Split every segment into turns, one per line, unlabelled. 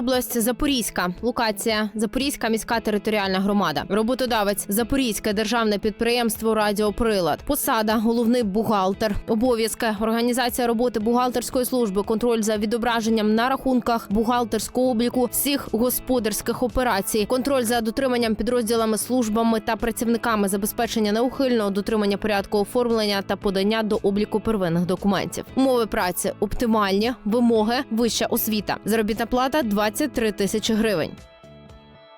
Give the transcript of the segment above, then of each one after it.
Область Запорізька. Локація Запорізька міська територіальна громада. Роботодавець Запорізьке державне підприємство Радіоприлад. Посада головний бухгалтер. Обов'язки організація роботи бухгалтерської служби, контроль за відображенням на рахунках бухгалтерського обліку всіх господарських операцій, контроль за дотриманням підрозділами, службами та працівниками забезпечення неухильного дотримання порядку оформлення та подання до обліку первинних документів. Умови праці оптимальні, вимоги вища освіта. Заробітна плата 23 тисячі гривень.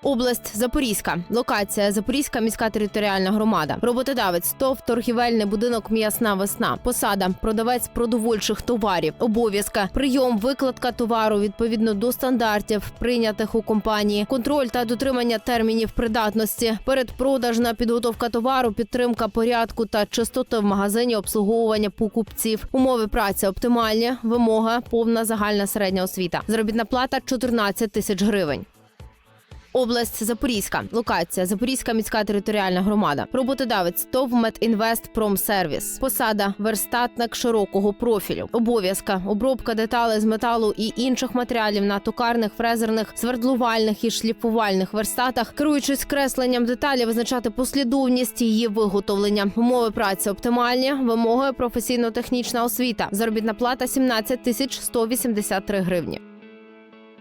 Область Запорізька. Локація Запорізька міська територіальна громада. Роботодавець ТОВ торгівельний будинок М'ясна весна. Посада продавець продовольчих товарів. Обов'язка прийом, викладка товару відповідно до стандартів, прийнятих у компанії, контроль та дотримання термінів придатності, передпродажна підготовка товару, підтримка порядку та чистоти в магазині, обслуговування покупців. Умови праці оптимальні, вимога повна загальна середня освіта. Заробітна плата 14 тисяч гривень. Область Запорізька. Локація Запорізька міська територіальна громада. Роботодавець ТОВ «Медінвест Промсервіс». Посада верстатник широкого профілю. Обов'язка обробка деталей з металу і інших матеріалів на токарних, фрезерних, свердлувальних і шліфувальних верстатах, керуючись кресленням деталі, визначати послідовність її виготовлення. Умови праці оптимальні, вимоги професійно-технічна освіта. Заробітна плата 17 тисяч 183 гривні.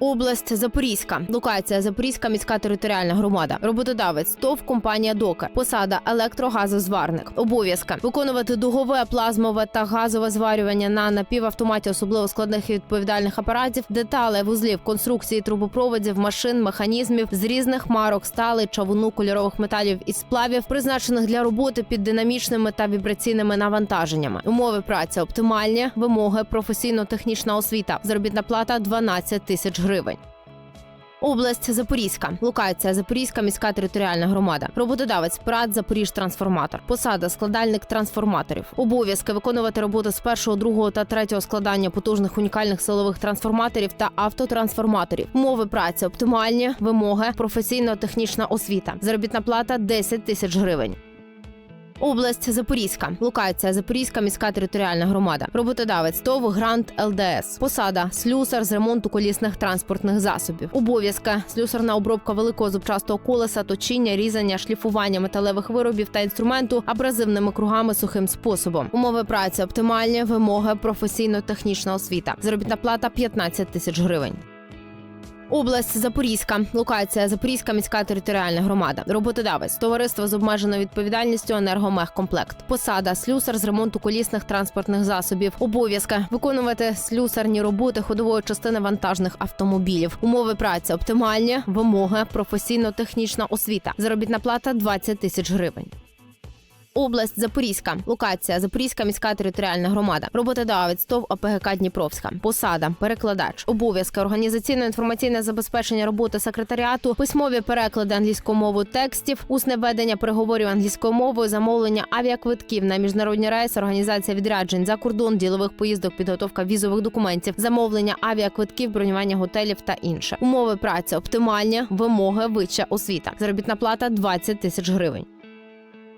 Область Запорізька. Локація Запорізька міська територіальна громада. Роботодавець ТОВ компанія Дока. Посада електрогазозварник. Обов'язка виконувати дугове, плазмове та газове зварювання на напівавтоматі особливо складних і відповідальних апаратів, деталі, вузлів, конструкції, трубопроводів, машин, механізмів з різних марок, стали, чавуну, кольорових металів і сплавів, призначених для роботи під динамічними та вібраційними навантаженнями. Умови праці оптимальні, вимоги, професійно-технічна освіта. Заробітна плата 12 тисяч гривень. Область Запорізька. Локація Запорізька міська територіальна громада. Роботодавець ПРАТ Запоріж Трансформатор. Посада складальник трансформаторів. Обов'язки виконувати роботи з першого, другого та третього складання потужних унікальних силових трансформаторів та автотрансформаторів. Умови праці оптимальні, вимоги, професійно-технічна освіта. Заробітна плата 10 тисяч гривень. Область Запорізька. Локація Запорізька міська територіальна громада. Роботодавець ТОВ Грант ЛДС. Посада слюсар з ремонту колісних транспортних засобів. Обов'язка слюсарна обробка великого зубчастого колеса, точіння, різання, шліфування металевих виробів та інструменту абразивними кругами сухим способом. Умови праці оптимальні, вимоги, професійно-технічна освіта. Заробітна плата 15 тисяч гривень. Область Запорізька. Локація Запорізька міська територіальна громада. Роботодавець товариство з обмеженою відповідальністю енергомехкомплект. Посада слюсар з ремонту колісних транспортних засобів. Обов'язка виконувати слюсарні роботи ходової частини вантажних автомобілів. Умови праці оптимальні, вимоги, професійно-технічна освіта. Заробітна плата 20 тисяч гривень. Область Запорізька. Локація Запорізька міська територіальна громада. Роботодавець ТОВ ОПГК Дніпровська. Посада, перекладач, обов'язки, організаційно-інформаційне забезпечення роботи секретаріату, письмові переклади англійською мовою текстів, усне ведення переговорів англійською мовою, замовлення авіаквитків на міжнародні рейси, організація відряджень за кордон, ділових поїздок, підготовка візових документів, замовлення авіаквитків, бронювання готелів та інше. Умови праці оптимальні, вимоги, вища освіта. Заробітна плата 20 тисяч гривень.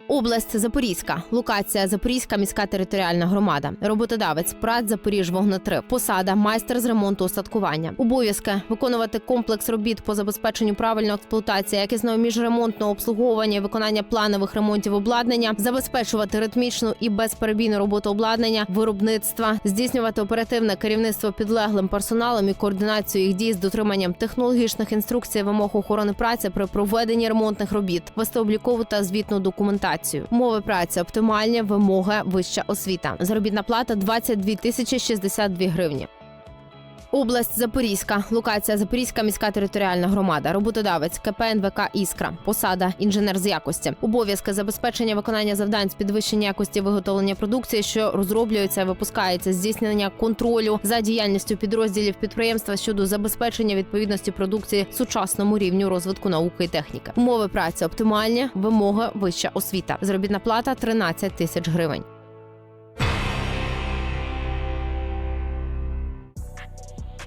Область Запорізька. Локація Запорізька міська територіальна громада. Роботодавець ПРАТ Запоріж вогнетри. Посада майстер з ремонту устаткування. Обов'язки виконувати комплекс робіт по забезпеченню правильної експлуатації, якісного міжремонтного обслуговування виконання планових ремонтів обладнання, забезпечувати ритмічну і безперебійну роботу обладнання, виробництва, здійснювати оперативне керівництво підлеглим персоналом і координацію їх дій з дотриманням технологічних інструкцій вимог охорони праці при проведенні ремонтних робіт, вести облікову та звітну документацію. Умови праці оптимальні, вимоги, вища освіта. Заробітна плата 22 тисячі 62 гривні. Область Запорізька. Локація Запорізька міська територіальна громада. Роботодавець КП НВК Іскра. Посада інженер з якості. Обов'язки забезпечення виконання завдань з підвищення якості виготовлення продукції, що розроблюється, випускається, здійснення контролю за діяльністю підрозділів підприємства щодо забезпечення відповідності продукції сучасному рівню розвитку науки і техніки. Умови праці оптимальні, вимоги вища освіта. Заробітна плата 13 тисяч гривень.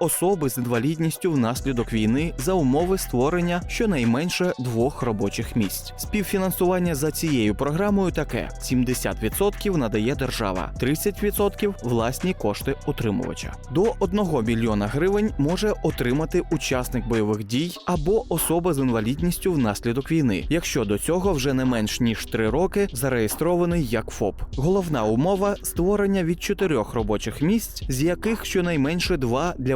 особи з інвалідністю внаслідок війни за умови створення щонайменше двох робочих місць. Співфінансування за цією програмою таке: 70% надає держава, 30% – власні кошти отримувача. До 1 мільйона гривень може отримати учасник бойових дій або особа з інвалідністю внаслідок війни, якщо до цього вже не менш ніж 3 роки зареєстрований як ФОП. Головна умова створення від чотирьох робочих місць, з яких щонайменше два для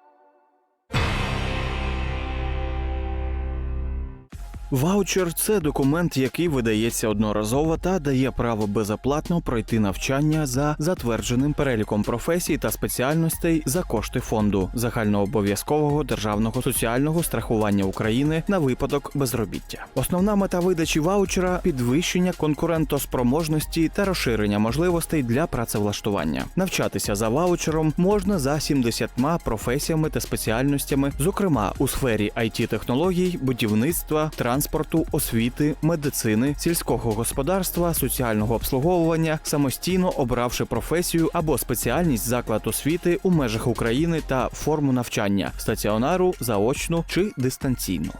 Ваучер це документ, який видається одноразово та дає право безоплатно пройти навчання за затвердженим переліком професій та спеціальностей за кошти фонду загальнообов'язкового державного соціального страхування України на випадок безробіття. Основна мета видачі ваучера підвищення конкурентоспроможності та розширення можливостей для працевлаштування. Навчатися за ваучером можна за 70 професіями та спеціальностями, зокрема у сфері it технологій, будівництва, транспорту, освіти, медицини, сільського господарства, соціального обслуговування, самостійно обравши професію або спеціальність заклад освіти у межах України та форму навчання стаціонару, заочну чи дистанційну.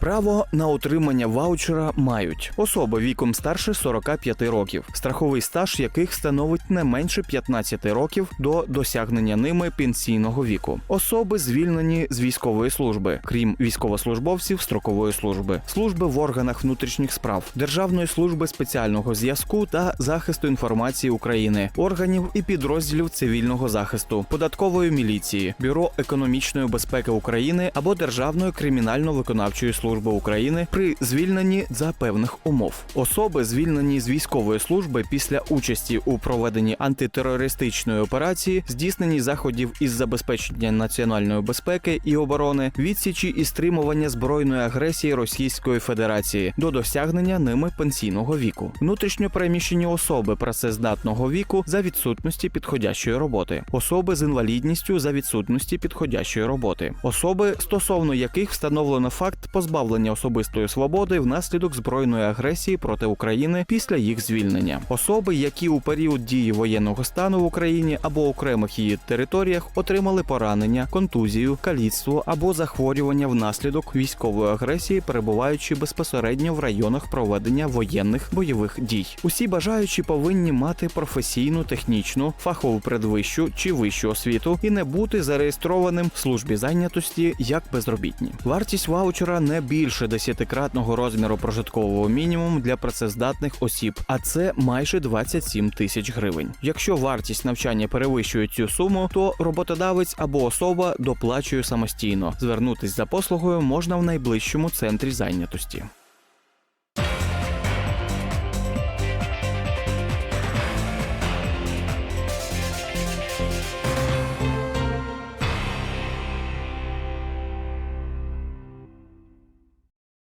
Право на отримання ваучера мають особи віком старше 45 років, страховий стаж яких становить не менше 15 років до досягнення ними пенсійного віку, особи звільнені з військової служби, крім військовослужбовців строкової служби, служби в органах внутрішніх справ, Державної служби спеціального зв'язку та захисту інформації України, органів і підрозділів цивільного захисту, податкової міліції, бюро економічної безпеки України або Державної кримінально-виконавчої служби України при звільненні за певних умов. Особи, звільнені з військової служби після участі у проведенні антитерористичної операції, здійсненні заходів із забезпечення національної безпеки і оборони, відсічі і стримування збройної агресії Російської Федерації до досягнення ними пенсійного віку, внутрішньо переміщені особи працездатного віку за відсутності підходящої роботи, особи з інвалідністю за відсутності підходящої роботи, особи, стосовно яких встановлено факт позбавлення особистої свободи внаслідок збройної агресії проти України після їх звільнення, особи, які у період дії воєнного стану в Україні або окремих її територіях отримали поранення, контузію, каліцтво або захворювання внаслідок військової агресії, перебуваючи безпосередньо в районах проведення воєнних бойових дій. Усі бажаючі повинні мати професійну, технічну, фахову предвищу чи вищу освіту і не бути зареєстрованим в службі зайнятості як безробітні. Вартість ваучера не більше десятикратного розміру прожиткового мінімуму для працездатних осіб, а це майже 27 тисяч гривень. Якщо вартість навчання перевищує цю суму, то роботодавець або особа доплачує самостійно. Звернутись за послугою можна в найближчому центрі зайнятості.